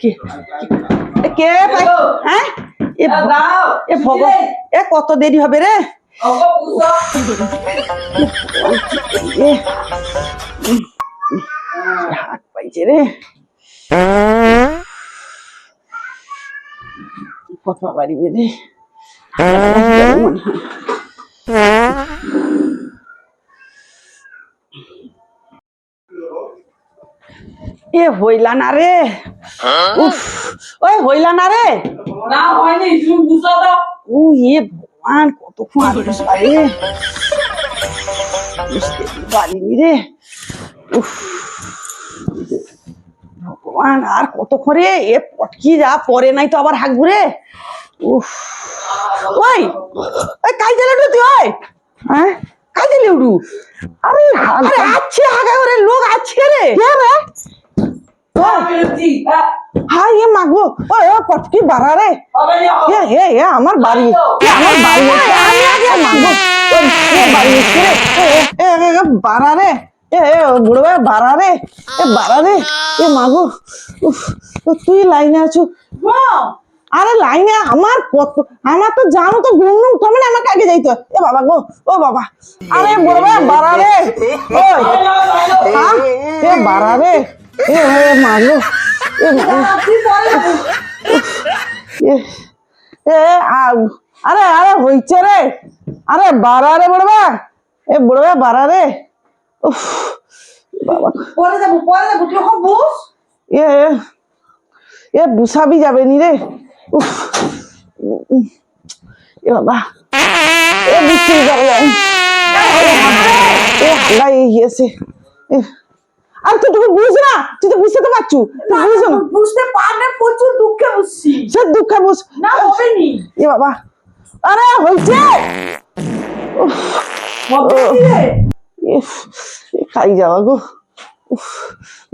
কে? এ কে ভাই? হ্যাঁ? এ এ ভগবান এ কত দেরি হবে রে? হাত পাইছে রে। কত বাড়িবে রে। মনে হয় এ হইলা না রে। উফ ওই হইলা না রে। না হয়নি তুমি বুঝা দাও ও এ ভগবান আগে পারে পারিনি রে। উফ ভগবান আর কতক্ষণ রে? এ পটকি যা পরে নাই তো আবার হাঁকবো রে। উফ ওই দিলে উঠু তুই ওই। হ্যাঁ? কাই দিলে উঠু আরে আরে আছে হাগা করে লোক আছে রে কে রে এ মাগো ও পটকি বাড়া রে এ এ এ আমার বাড়ি আমার বাড়ি এসে আমি আগে মাগো এ, এ বাড়ি রে এ, বাড়া রে এ বাড়া রে এ বাড়া রে এ মাগো উফ তুই লাইনে আছো আরে লাইনে আমার কত আমার তো জানো তো ঘুম না উঠাবে না আমাকে আগে যাইতো এ বাবা গো ও বাবা। আরে বুড়ো ভাই বাড়া ওই। হ্যাঁ? এ বাড়া রে। এ এ মাগো এ আরে আরে হইছে রে। আরে বাড়া রে বড়বা এ বড়বা বাড়া রে। উফ বাবা। পরে যাব পরে যাব। তুই এ এ, এ বুসাবি যাবে নি রে। উফ এ বাবা এ বুঝতে যাবে যাবে এ হাল্লা এই গিয়েছে আর তুই তুমি বুঝ না তুই তো বুঝতে তো পারছু তুই বুঝ না বুঝতে পারলে প্রচুর দুঃখে বুঝছি সে দুঃখে বুঝ না হবে নি এ বাবা আরে হইছে এ খাই যাওয়া গো উফ,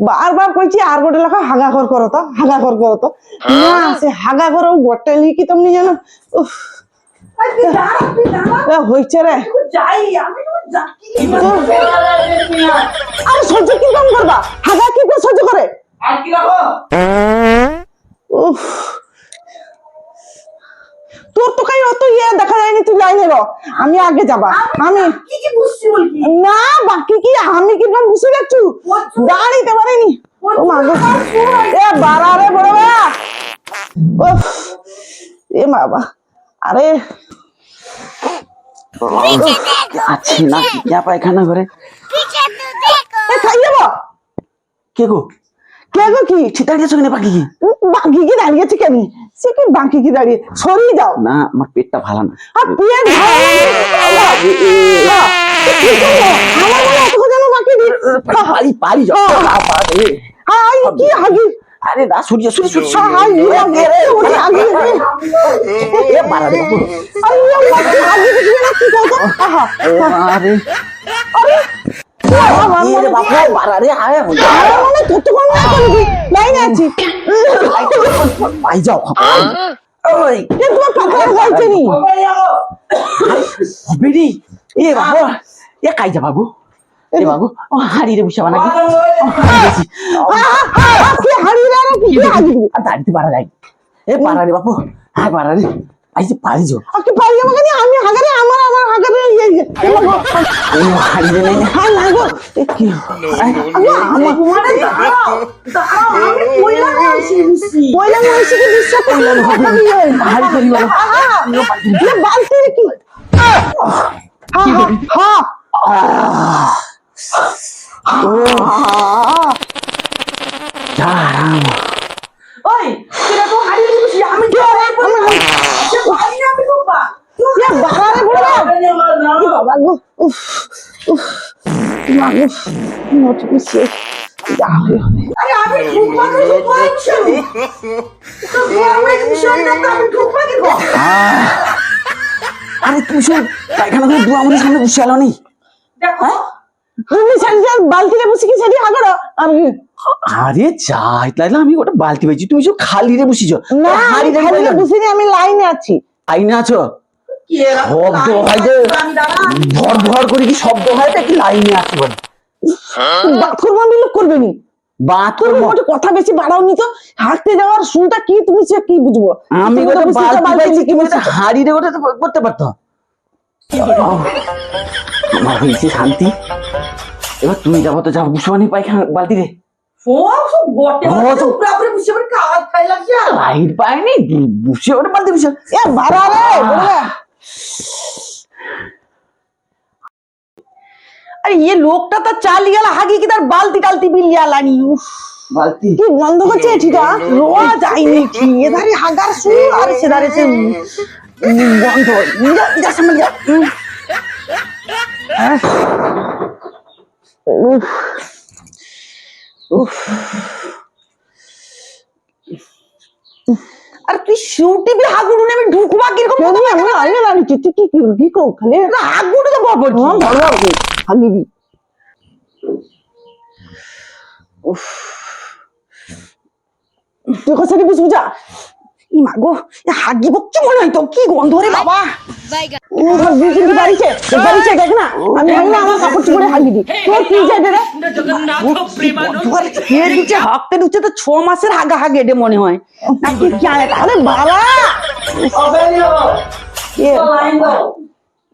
বারবার কইছি আর গোটে লেখা হাগা ঘর করো তো হাগা ঘর করো তো না সে হাগা ঘর ও গোটে লিখি তুমি জানো? উফ। হইছে রে আরে যাই? আমি তো যাকি আর সহ্য কি কম করবা হাগা কি করে সহ্য করে আর কি রাখো উফ। তোর তো কাই অত ইয়ে দেখা যায়নি তুই লাইনে র। আমি আগে যাবা। আমি কি কি বুঝছি বল কি না বাকি কি? আমি কীরকম বুঝে যাচ্ছু দাঁড়িতে পারিনি। ও মা গো। এ বাড়া রে বড় বাবা উফ, এ বাবা। আরে। আছে না। ইয়া পায়খানা করে এ খাই যাব কে গো? কে গো কি? সে দাঁড়িয়েছো কিনা পাখি কি? বাকি কি দাঁড়িয়েছে কেন? সে কি বাকি কি দাঁড়িয়ে? সরিয়ে যাও না আমার পেটটা ভালো না। আর পেট ভালো না। কি করব? আমার এতক্ষণ যেন বাকি দি পারি পারি যাও না কি হাগি? আরে না সূর্য সূর্য সূর্য হাই ওরে এ মারা বাবু। আই না কি করব আহা। আরে। বাবু মারা রে আয় মনে এ তোমার পাতা যাইছে নি হবে যাব হবে রে এ বাবু এ কাই যা বাবু এ বাবু ও হাড়ি রে বুঝাবা নাকি হারিয়ে রে হাগি দিবি আর দাঁড়িতে পারা যায় এ পারা রে বাবু হ্যাঁ পারা রে আই যে পারি যো আর কি পারি যাব কেন আমি হাগারে আমার আমার হাগারে এই যে এই হারি রে নাই হাই না গো এ কি? আমার তোমার দাঁড়াও দাঁড়াও আমি কইলা কইছি কইলা কইছি কি বিশ্ব কইলা হারি হারি করি বলো? হ্যাঁ, হ্যাঁ, হ্যাঁ। না বালতি কি? হা হা হা ঢুকবা কি গো আরে তুমি শোন পায়খানা করে দু আমাদের সামনে বসে আলো নেই দেখো। তুমি সাইজ বালতি রে বসে কি সেটি হাগড় আর আরে যাই তাহলে আমি ওটা বালতি পেয়েছি। তুমি সব খালি রে বসিছ। না হাড়ি রে খালি বসে বসে আমি লাইনে আছি। আইনা আছো? শব্দ হয় যে। আমি ধর ধর করে কি শব্দ হয়? তা কি লাইনে আছে বলে। বাথরুম আমি লোক করবে নি বাথরুম মোটে কথা বেশি বাড়াও নি তো। হাঁটতে যাওয়ার শুনটা কি তুমি সে কি বুঝব? আমি ওটা বালতি পাইছি কি বলতে হাড়ি রে ওটা তো করতে পারতো। আমার হয়েছে শান্তি। এবার তুমি যাব তো যাব বুসবানি পায়খানা বালতি রে লাইট পায়নি বুসে ওটা বালতি বুসে এ বাড়া রে বড়া আরে ইয়ে লোকটা তো চালি গেল হাগি কি তার বালতি টালতি বিলিয়া লানি উফ বালতি? কি গন্ধ করছে এটিটা রোয়া যায়নি কি? এধারে হাগার শুরু আর সেধারে সে গন্ধ। যা যা সামনে যা উম। উফ। উফ। আর তুই শুটিবি হাগুড়ু নেবে ঢুকবা কীরকম আমি আইনা রানি তুই কি কি কি কো খালি হাগুড়ু তো বাবা কি বাবা কি হাগিবি। উফ। তুই কোথায় বুঝবু যা। ই মা গো এ হাগি বকছি মনে হয় তো কি গন্ধ রে বাবা? ও ঘর দিয়ে কিন্তু বাড়িছে বাড়িছে দেখ না আমি জানি আমার কাপড় চোপড়ে হাগি দি তোর কি যায় রে? ঘর দিচ্ছে হাঁকতে দিচ্ছে তো ছ মাসের হাগা হাগে এডে মনে হয়। নাকি কি আরে আরে বাবা!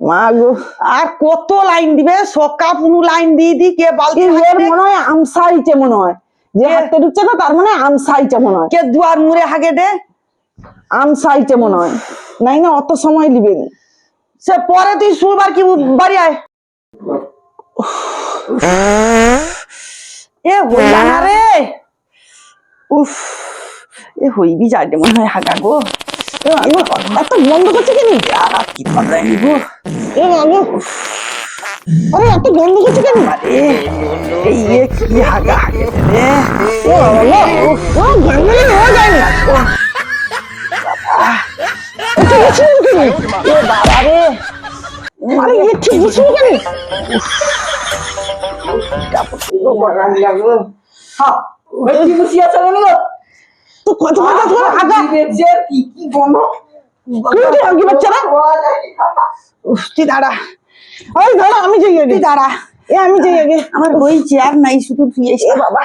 মা গো আর কত লাইন দিবে? সকা পুনু লাইন দিয়ে দি কে বালতি মনে হয় আমসাইছে মনে হয়। যে হাতে ঢুকছে না তার মানে আমসাইছে মনে হয়। কে দুয়ার মুড়ে হাগে দে? আমসাইছে মনে হয়। নাই না অত সময় দিবে নি। সে পরে তুই শুবার কি বাড়ি আয় এ হইবি যাইতে মনে হয় হাগা গো এত বন্ধ করছে কেন আরে এত বন্ধ করছে কেন আরে হয়ে যায় ও বাবা এটা কিছু কেন এ বাবা রে আরে তো। কত কি কি গন্ধ হাগি বাচ্চারা? তুই দাঁড়া। ওই দাঁড়া আমি যাই আগে। দাঁড়া। এ আমি যাই আগে। আমার ওই চেয়ার নাই শুধু তুই এসে। বাবা।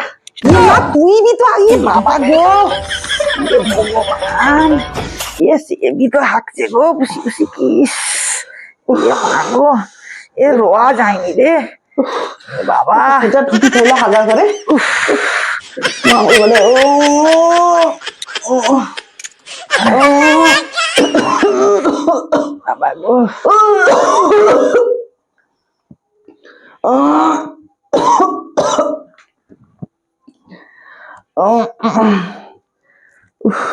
না তুই বি তো আগে। বাবা গো। ভগবান। এ সেবি তো হাঁকছে গো বুসি বুসি কি গো। এ রোয়া যায়নি রে বাবা এটা টুটি খেলে হাগা করে বলে ও বাবা গো উফ